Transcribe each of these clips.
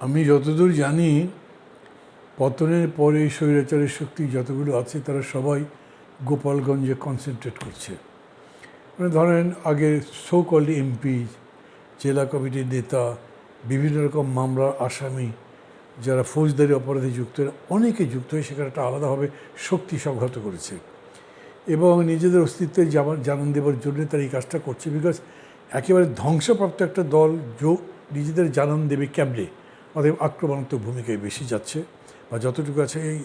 আমি যতদূর জানি, পতনের পরে স্বৈরাচারের শক্তি যতগুলো আছে, তারা সবাই গোপালগঞ্জে কনসেন্ট্রেট করছে। মানে ধরেন আগে সো কল্ড এমপি জেলা কমিটির নেতা, বিভিন্ন রকম মামলার আসামি, যারা ফৌজদারি অপরাধে যুক্ত অনেকে যুক্ত হয়ে সেখানে একটা আলাদাভাবে শক্তি সংহত করেছে। এবং নিজেদের অস্তিত্বের জামান জানান দেওয়ার জন্য তারা এই কাজটা করছে বিকজ একেবারে ধ্বংসপ্রাপ্ত একটা দল যো নিজেদের জানান দেবে ক্যাবলে অতএব আক্রমণাত্মক ভূমিকায় বেশি যাচ্ছে বা যতটুকু আছে এই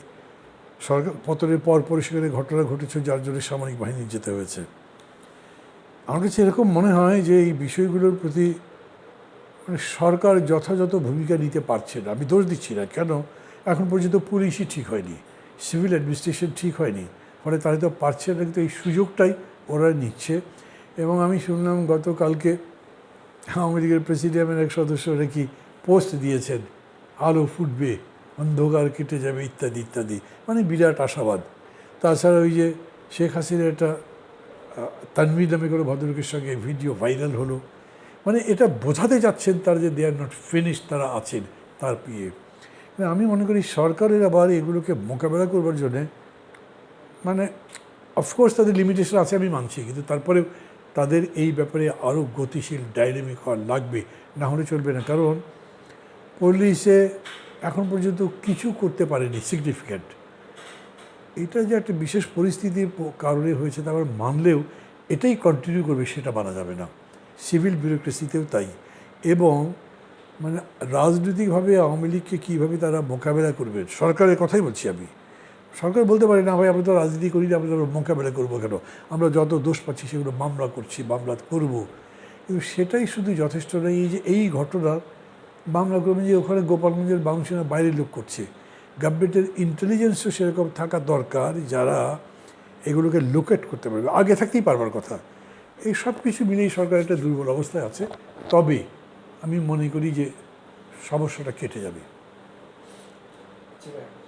সরকার পতনের পর পর সেখানে ঘটনা ঘটেছে যার জন্য সামরিক বাহিনী যেতে হয়েছে। আমার কাছে এরকম মনে হয় যে এই বিষয়গুলোর প্রতি মানে সরকার যথাযথ ভূমিকা নিতে পারছে না। আমি দোষ দিচ্ছি না। কেন? এখন পর্যন্ত পুলিশই ঠিক হয়নি। সিভিল অ্যাডমিনিস্ট্রেশন ঠিক হয়নি। ফলে তারা তো পারছে না, কিন্তু এই সুযোগটাই ওরা নিচ্ছে। এবং আমি শুনলাম গতকালকে আওয়ামী লীগের প্রেসিডিয়ামের এক সদস্য নাকি পোস্ট দিয়েছেন, আলো ফুটবে, অন্ধকার কেটে যাবে, ইত্যাদি ইত্যাদি। মানে বিরাট আশাবাদ। তাছাড়া ওই যে শেখ হাসিনা একটা তানভীর নামে কোনো ভদ্রলোকের সঙ্গে ভিডিও ভাইরাল হলো। মানে এটা বোঝাতে যাচ্ছেন তার যে দে আর নট ফিনিশ তারা আছেন, তার পিয়ে মানে আমি মনে করি সরকারের আবার এগুলোকে মোকাবেলা করবার জন্যে মানে অফকোর্স তাদের লিমিটেশন আছে আমি মানছি, কিন্তু তারপরে তাদের এই ব্যাপারে আরও গতিশীল ডাইনামিক হওয়া লাগবে, না হলে চলবে না। কারণ পুলিশে এখন পর্যন্ত কিছু করতে পারেনি সিগনিফিক্যান্ট এটা যে একটা বিশেষ পরিস্থিতির কারণে হয়েছে তা মানলেও এটাই কন্টিনিউ করবে সেটা মানা যাবে না। সিভিল ব্যুরোক্রেসিতেও তাই। এবং মানে রাজনৈতিকভাবে আওয়ামী লীগকে কীভাবে তারা মোকাবেলা করবে, সরকারের কথাই বলছি আমি। সরকার বলতে পারে, না ভাই, আমরা তো রাজনীতি করি না, আমরা মোকাবেলা করব কেন? আমরা যত দোষ পাচ্ছি সেগুলো মামলা করছি, মামলা করব। কিন্তু সেটাই শুধু যথেষ্ট নয় এই যে এই ঘটনা মামলা করবেন যে ওখানে গোপালগঞ্জের বাউন্সিনা বাইরে লোক করছে। গভর্নমেন্টের ইন্টেলিজেন্সও সেরকম থাকা দরকার যারা এগুলোকে লোকেট করতে পারবে। আগে থাকতেই পারবার কথা। এই সব কিছু মিলেই সরকার একটা দুর্বল অবস্থায় আছে। তবে আমি মনে করি যে সমস্যাটা কেটে যাবে। ভাই